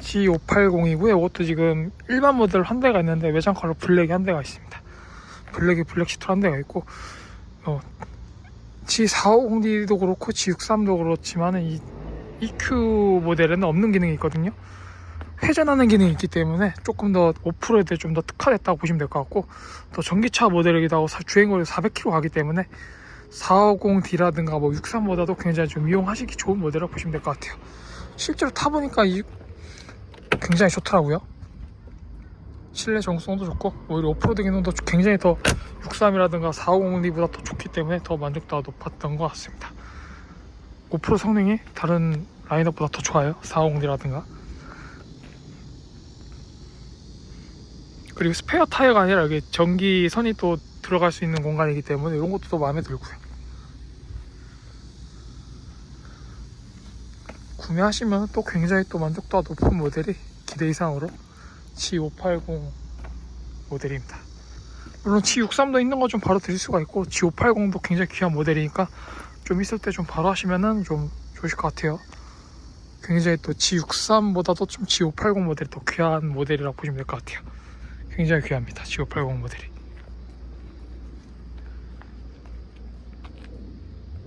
G580이고요. 이것도 지금 일반 모델 한 대가 있는데 외장 컬러 블랙이 한 대가 있습니다. 블랙이 블랙 시트 한 대가 있고 어, G450D도 그렇고 G63도 그렇지만은 이 EQ 모델에는 없는 기능이 있거든요. 회전하는 기능이 있기 때문에 조금 더 오프로드에 좀 더 특화됐다고 보시면 될 것 같고 또 전기차 모델이기도 하고 사- 주행거리 400km 가기 때문에 450D라든가 뭐 63보다도 굉장히 좀 이용하시기 좋은 모델이라고 보시면 될 것 같아요. 실제로 타보니까 이 굉장히 좋더라고요. 실내 정성도 좋고 오히려 오프로드 기능도 굉장히 더 63이라든가 450D보다 더 좋기 때문에 더 만족도가 높았던 것 같습니다. 오프로 성능이 다른 라인업보다 더 좋아요. 450D라든가 그리고 스페어 타이어가 아니라 여기 전기 선이 또 들어갈 수 있는 공간이기 때문에 이런 것도 또 마음에 들고요. 구매하시면 또 굉장히 또 만족도가 높은 모델이 기대 이상으로 G580 모델입니다. 물론 G63도 있는 거 좀 바로 드릴 수가 있고 G580도 굉장히 귀한 모델이니까 좀 있을 때 좀 바로 하시면은 좀 좋으실 것 같아요. 굉장히 또 G63보다도 좀 G580 모델이 더 귀한 모델이라고 보시면 될 것 같아요. 굉장히 귀합니다. G580 모델이.